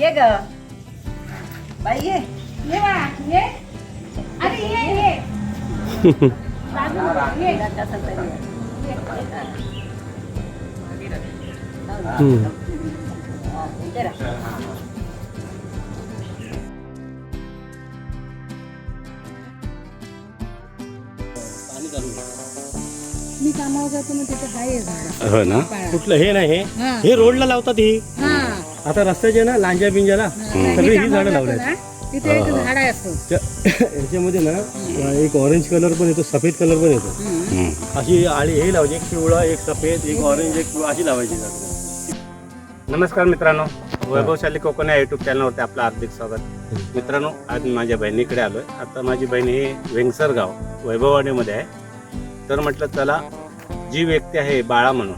ये ग. बाई ये. ये बा ये. अरे ये ये. हा. मी कामावर जातो ना तिथे हाय झाड. हो ना? कुठलं? हे नाही हे. हा. हे रोडला लावतात ही. हा. आता रस्त्याचे ना लांजा बिंजाला सगळी ही झाडं लावली आहेत. तिथे एक झाड आहे असतो त्या- ह्याच्यामध्ये ना एक ऑरेंज कलर पण येतो सफेद कलर पण येतो. अशी आळी हे लावायची एक पिवळा एक सफेद एक ऑरेंज एक पिवळा अशी लावायची. नमस्कार मित्रांनो वैभवशाली कोकण या युट्यूब चॅनलवरती आपलं हार्दिक स्वागत. मित्रांनो आज माझ्या बहिणीकडे आलोय. आता माझी बहीण ही वेंगसर गाव वैभववाडीमध्ये आहे. तर म्हटलं चला जी व्यक्ती आहे बाळा म्हणून.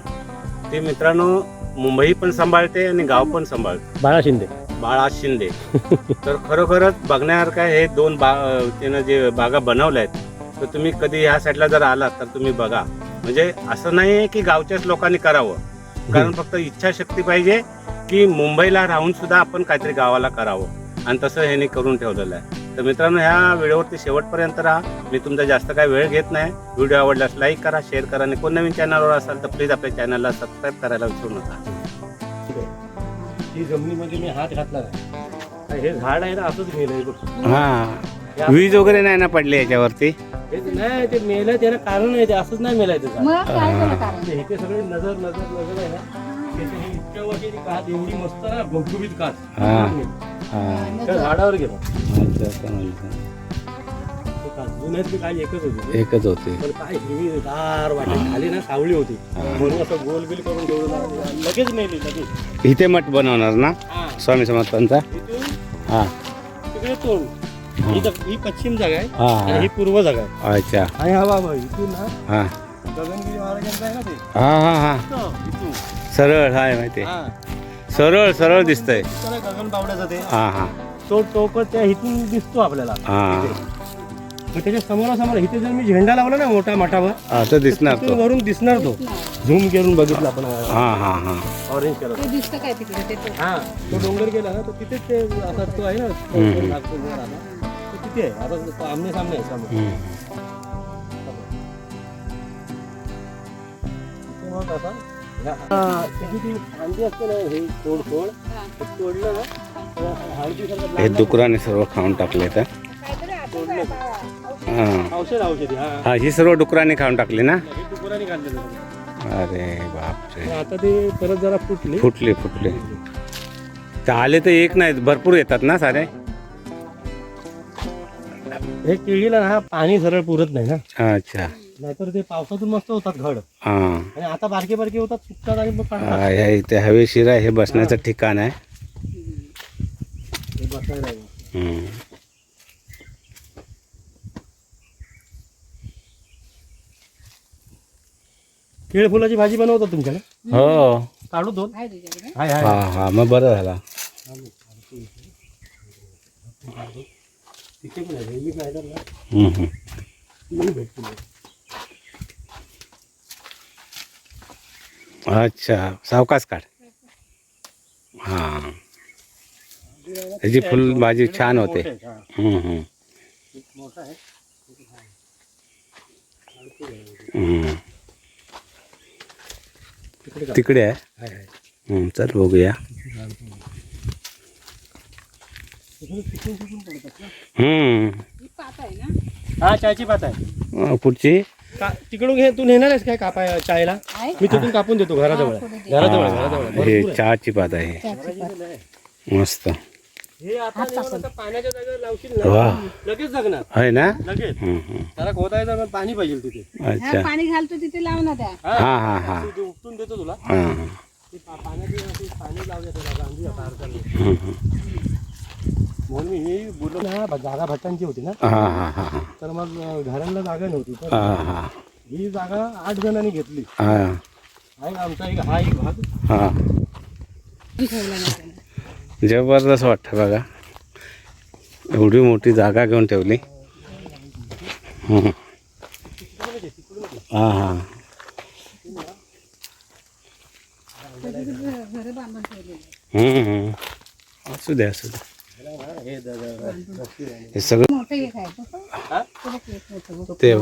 ती मित्रांनो मुंबई पण सांभाळते आणि गाव पण सांभाळते. बाळा शिंदे. बाळा शिंदे. तर खरोखरच बघण्यासारखं आहे. हे दोन बा त्यानं जे बागा बनवल्या आहेत तर तुम्ही कधी ह्या साईडला जर आलात तर तुम्ही बघा. म्हणजे असं नाही आहे की गावच्याच लोकांनी करावं. कारण फक्त इच्छाशक्ती पाहिजे की मुंबईला राहून सुद्धा आपण काहीतरी गावाला करावं. आणि तसं ह्यांनी करून ठेवलेलं आहे. तर मित्रांनो ह्या व्हिडिओवरती शेवटपर्यंत राहा. मी तुमचा जास्त काही वेळ घेत नाही. व्हिडिओ आवडल्यास लाईक करा शेअर करा. आणि कोण नवीन चॅनलवर असाल तर प्लीज आपल्या चॅनलला सबस्क्राईब करायला विसरू नका. ही जमिनीमध्ये मी हात घातला नाही. हे झाड आहे ना असंच गेलंय बघ. हा. वीज वगैरे नाही ना पडली याच्यावरती? हे नाही ते मेलं त्याला कारण आहे ते असंच नाही मेलाय ते झाड. मग काय झालं कारण? ते इथे सगळे नजर नजर नजर आहे ना. त्याची ही इतक्या वर्षाची काच एवढी मस्त ना गुबगुबीत काच हा. हा. झाडावर गेलो. जुन्यातली एकच होती. एकच होते. पण काय हिरवी दार वाटत खाली ना सावली होती. म्हणून असं गोल बिल करून ठेवलं लगेच मेली लगेच. इथे मठ बनवणार ना? स्वामी समर्थांचा? हा. तिकडे तोंड ही. पश्चिम जागा आहे हा आणि ही. पूर्व जागा आहे. अच्छा. आणि हा बाबा इथून ना हा. गगनगिरी महाराजांचा आहे ना ते? हा हा हा. सरळ हाय माहिती सरळ सरळ दिसतंय. गगन बावड्याचं ते. हा हा. तो टोक त्या इथून दिसतो आपल्याला. हा. मग त्याच्या समोरासमोर इथे जर मी झेंडा लावला ना मोठा मठावर आता दिसणार तिथून तो. वरून दिसणार तो. झूम करून बघितला आपण. हा हा हा. ऑरेंज कलर ते दिसतं काय तिकडे? ते तो. हा तो डोंगर गेला ना तर तिथेच ते असा तो आहे ना तो हम्म. नागपूर वर आला. तो तिथे आहे. आता तो आमने सामने आहे समोर. हम्म. तिथे मग असा हा, त्याची ती फांदी असते ना हे तोड तोड ते तोडलं ना हे डुकराने सर्व खाऊन टाकले तर. हा हा सर्व डुकराने खाऊन टाकली ना. अरे बापरे आता ते परत जरा फुटले फुटले फुटले तर आले तर एक नाही भरपूर येतात ना सारे हे केळीला ना पाणी सरळ पुरत नाही ना अच्छा नाहीतर ते पावसातून मस्त होतात घड हा आणि आता बारके बारके होतात सुकतात आणि. हा, इथे हवेशीर हे बसण्याचं ठिकाण आहे. हम्म. केळ फुलाची भाजी बनवतात तुमच्याकडे? हो. काढू दोन. आहे तुझ्याकडे हाय हाय. हा हा मग बरं झाला. तिथे पण आहे मी नाही तर ना, हम्म, हम्म. मी भेटतो अच्छा सावकाश काढ. हा. त्याची फुलभाजी छान होते हा. हम्म, हम्म. हम्म. तिकडे आहे. हम्म, चल बघूया. हम्म. ही हा चायची पात आहे अं, पुढची का तिकडून घे तू नेणार आहेस काय कापाय चायला मी तिथून कापून देतो घराजवळ आहे. घराजवळ आहे, घराजवळ आहे. हा. चहाची पात आहे. मस्त हे आता नेऊन पाण्याच्या जागेवर लावशील वा. ना लगेच जगणार. आहे ना? लगेच. हम्म, हम्म. जरा खोदायचं पण पाणी पाहिजे तिथे. हा, अच्छा पाणी घालतो तिथे लाव ना त्या हा हा हा. तू उपटून देतो तुला. हा. ते पा- पाण्याची अशी पाणी लावले त्याला गांधी आता. म्हणून मी हे बोललो ना भ- जागा भट्टांची होती ना. हा हा हा हा. तर मग अं, घरांना जागा नव्हती. तर हा हा. ही जागा आठ जणांनी घेतली. हा. आमचा एक हा एक भाग. हा. ठेवला त्याने. जबरदस्त वाटतं बघा एवढी मोठी जागा घेऊन ठेवली. हा हा. असू दे असू दे हे. हे सगळं. हा? ते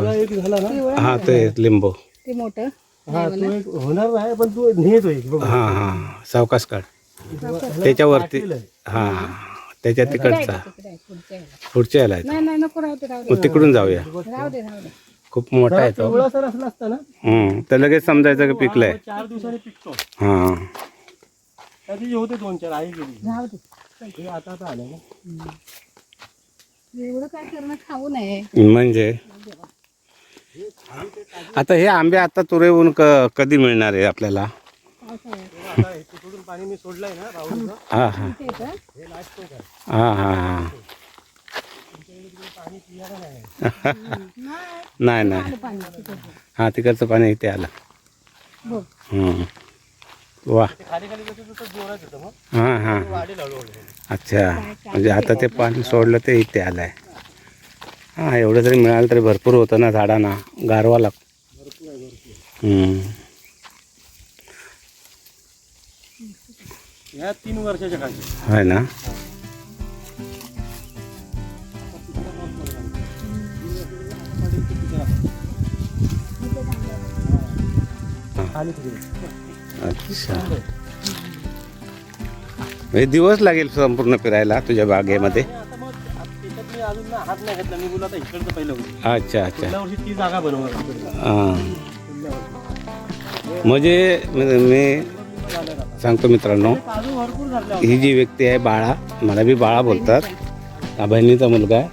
हा ते. लिंबू ते मोठं हा तो एक होणार नाही पण तू नेतो हा हा सावकाश काढ त्याच्यावरती हा त्याच्या तिकडचा. पुढच्या याला मग तिकडून जाऊया. खूप मोठा आहे तो. पिवळा सर असला असता ना? हम्म तर लगेच समजायचं की पिकलंय. चार दिवसांनी पिकतो. हा. होते दोन चार आई गेली. राहू दे. हे आता आता आलं ना. एवढं काय करणं खाऊ नये. म्हणजे? आता हे आंबे आता तुरेहून कधी मिळणार आहे आपल्याला पावसाळ्यात आता हे तिकडून पाणी मी सोडलंय ना राहुलचं. हा हा. हे लास्ट आहे. हा हा हा. नाही. नाही आलं. हा तिकडचं पाणी इथे आलं. हम्म. वा. ते खाली खाली कसं तसं जोरात येतं मग? हा हा. वाढेल हळूहळू अच्छा. म्हणजे आता ते पाणी सोडलं ते इथे आलंय. हा एवढं जरी मिळालं तरी भरपूर होतं ना झाडांना. गारवा लाग हम्म. ह्या तीन वर्षाच्या खाली. ना? अच्छा. म्हणजे दिवस लागेल संपूर्ण फिरायला तुझ्या बागेमध्ये? आता मग त्याच्यात मी अजून ना हात नाही घातला. मी बोला आता इकडचं पहिलं होतं अच्छा अच्छा. वर्षी ती जागा बनवणार. हां. म्हणजे मी. सांगतो मित्रांनो ही जी व्यक्ती आहे बाळा मला बी बाळा बोलतात. हा बहिणीचा मुलगा आहे.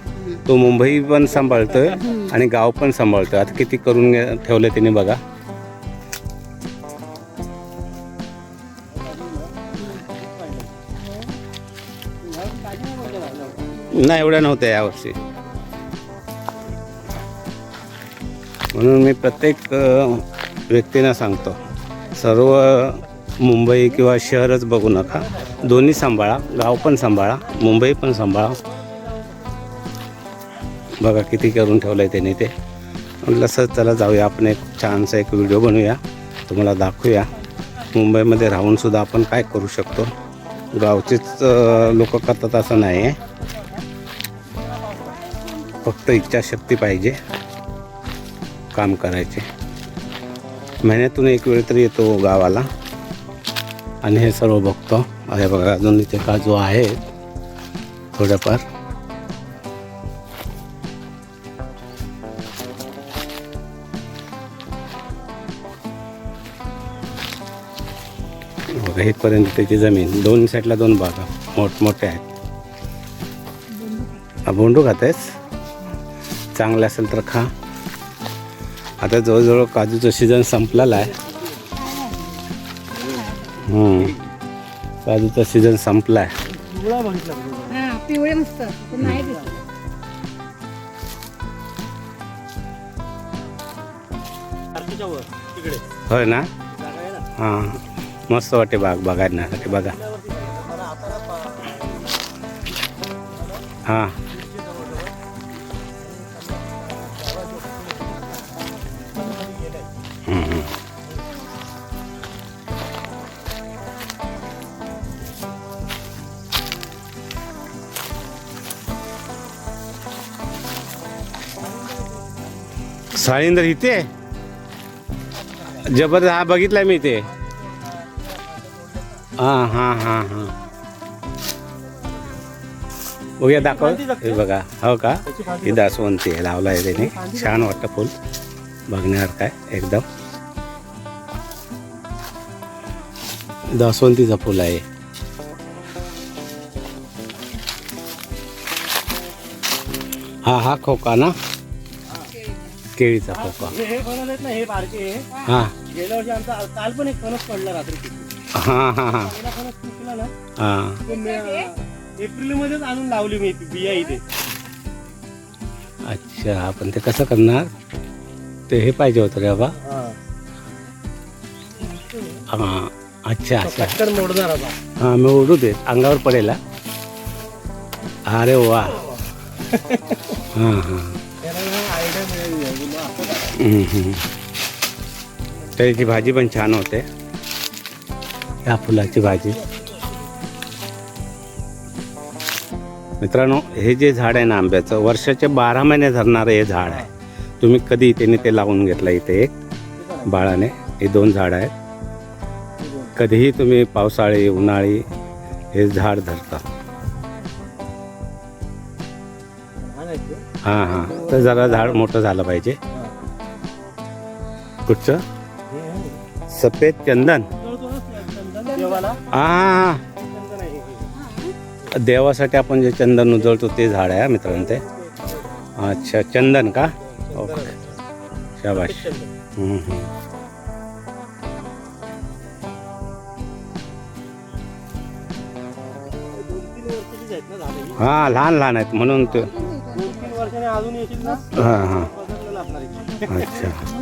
तो मुंबई पण सांभाळतोय आणि गाव पण सांभाळतोय. आता किती करून घे- ठेवलं त्याने बघा. नाही एवढ्या नव्हत्या यावर्षी म्हणून मी प्रत्येक अ, व्यक्तींना सांगतो सर्व मुंबई किंवा शहरच बघू नका. दोन्ही सांभाळा गाव पण सांभाळा मुंबई पण सांभाळा. बघा किती करून ठेवलं आहे त्याने ते. म्हटलं सर चला जाऊया आपण एक छानसा एक व्हिडिओ बनवूया. तुम्हाला दाखवूया. मुंबईमध्ये राहूनसुद्धा आपण काय करू शकतो? गावचेच लोक करतात असं नाही आहे फक्त इच्छाशक्ती पाहिजे. काम करायचे. महिन्यातून एक वेळ तरी येतो गावाला. आणि हे सर्व बघतो. हे बघा अजून इथे काजू आहे. थोड्याफार बघा इथपर्यंत त्याची जमीन. दोन साईडला दोन बागा मोठमोठे आहेत. हा, बोंडू खातेस? चांगलं असेल तर खा. आता जवळजवळ काजूचं सीझन संपलेला आहे. काजूचा सीझन संपला आहे पिवळा बघितला का तुम्ही? हा पिवळे मस्त. ते नाही दिसत आरतीच्या वर तिकडे. होय ना? हां. मस्त वाटते बाग बघायसाठी बघा. हां. साळींदर इथे? जबरदस्त हा बघितलाय मी ते हां हां हां हां. बघूया दाखव. हे बघा हो का? ही दासवंती आहे लावला आहे त्याने. छान वाटतं फुल. बघण्यासारखं आहे एकदम. दासवंतीचं फुल आहे. हा हा खोका ना. केळीचा खोका. हे हे फणस आहेत ना हे बारके. हा. गेल्या वर्षी आमचा काल पण एक फणस पडला रात्री हा हा हा. पहिला फणस पिकला ना हा. तो एप्रिल मध्येच आणून लावली मी ती बिया इथे. अच्छा आपण ते कसं करणार? ते हे पाहिजे होतं रे बाबा. हां. अच्छा अच्छा. पटकन मोडणार आता. हां मी ओढू दे अंगावर पडेल हा. अरे वा. हां हां. असं त्याची भाजी पण छान होते. या फुलाची भाजी. मित्रांनो हे जे झाड आहे ना आंब्याचं वर्षाचे बारा महिने धरणारं हे झाड आहे. तुम्ही कधी त्याने ते लावून घेतलं इथे एक? बाळाने हे दोन झाड आहेत. कधीही तुम्ही पावसाळी उन्हाळी हे झाड धरता. हां हां. तर जरा झाड मोठं झालं पाहिजे. कुठचं. सफेद चंदन हां. देवासाठी आपण जे चंदन उजळतो ते झाड आहे मित्रांनो ते अच्छा चंदन का ओके शाबाश ही. लहान लहान आहेत म्हणून ते हां हां. अच्छा